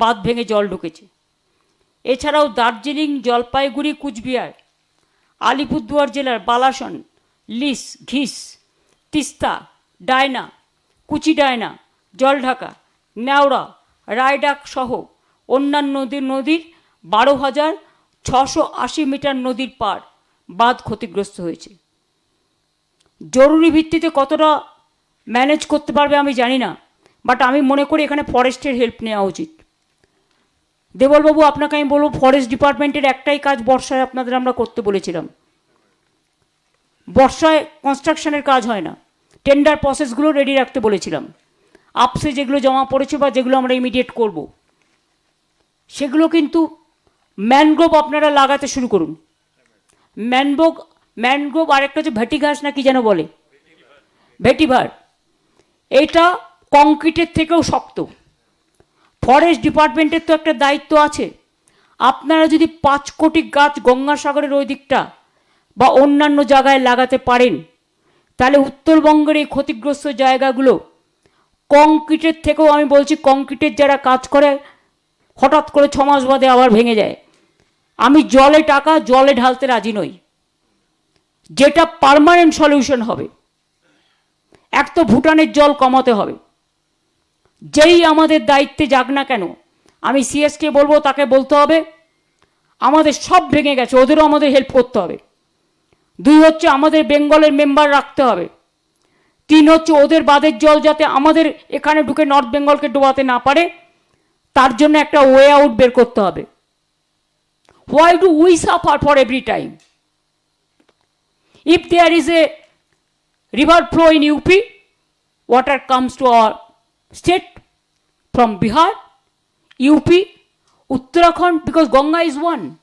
বাঁধ ভেঙে জল ঢুকেছে। এছাড়াও দার্জিলিং, জলপাইগুড়ি, কুচবিহার, আলিপুরদুয়ার জেলার বালাসন, লিস, ঘিস, তিস্তা, ডায়না, কুচি ডায়না, জলঢাকা নেওড়া রায়ডাক সহ অন্যান্য নদীর নদীর বারো হাজার ছশো আশি মিটার নদীর পার বাঁধ ক্ষতিগ্রস্ত হয়েছে। জরুরি ভিত্তিতে কতটা ম্যানেজ করতে পারবে আমি জানি না, বাট আমি মনে করি এখানে ফরেস্টের হেল্প নেওয়া উচিত। দেবলবাবু আপনাকে আমি বলব ফরেস্ট ডিপার্টমেন্টের একটাই কাজ বর্ষায় আপনাদের আমরা করতে বলেছিলাম। বর্ষায় কনস্ট্রাকশনের কাজ হয় না। টেন্ডার প্রসেসগুলো রেডি রাখতে বলেছিলাম। আপসে যেগুলো জমা পড়েছে বা যেগুলো আমরা ইমিডিয়েট করব, সেগুলো কিন্তু ম্যানগ্রোভ আপনারা লাগাতে শুরু করুন। ম্যানগ্রোভ ম্যানগ্রোভ আরেকটা হচ্ছে ভেটি ঘাস না কি যেন বলে? ভেটিভার। এটা কংক্রিটের থেকেও শক্ত। ফরেস্ট ডিপার্টমেন্টের তো একটা দায়িত্ব আছে। আপনারা যদি পাঁচ কোটি গাছ গঙ্গাসাগরের ওই দিকটা বা অন্যান্য জায়গায় লাগাতে পারেন, তাহলে উত্তরবঙ্গের এই ক্ষতিগ্রস্ত জায়গাগুলো কংক্রিটের থেকেও আমি বলছি কংক্রিটের যারা কাজ করে, হঠাৎ করে ছ মাস বাদে আবার ভেঙে যায়। আমি জলে টাকা, জলে ঢালতে রাজি নই। যেটা পার্মানেন্ট সলিউশন হবে। এক তো ভুটানের জল কমাতে হবে। যেই আমাদের দায়িত্বে যাক না কেন আমি সিএসকে বলব তাকে বলতে হবে। আমাদের সব ভেঙে গেছে ওদেরও আমাদের হেল্প করতে হবে। দুই হচ্ছে আমাদের বেঙ্গলের মেম্বার রাখতে হবে। তিন হচ্ছে ওদের বাদের জল যাতে আমাদের এখানে ঢুকে নর্থ বেঙ্গলকে ডোবাতে না পারে তার জন্য একটা ওয়ে আউট বের করতে হবে। Why do we suffer for every time if there is a river flow in UP, water comes to our state from Bihar, UP, Uttarakhand, because Ganga is one.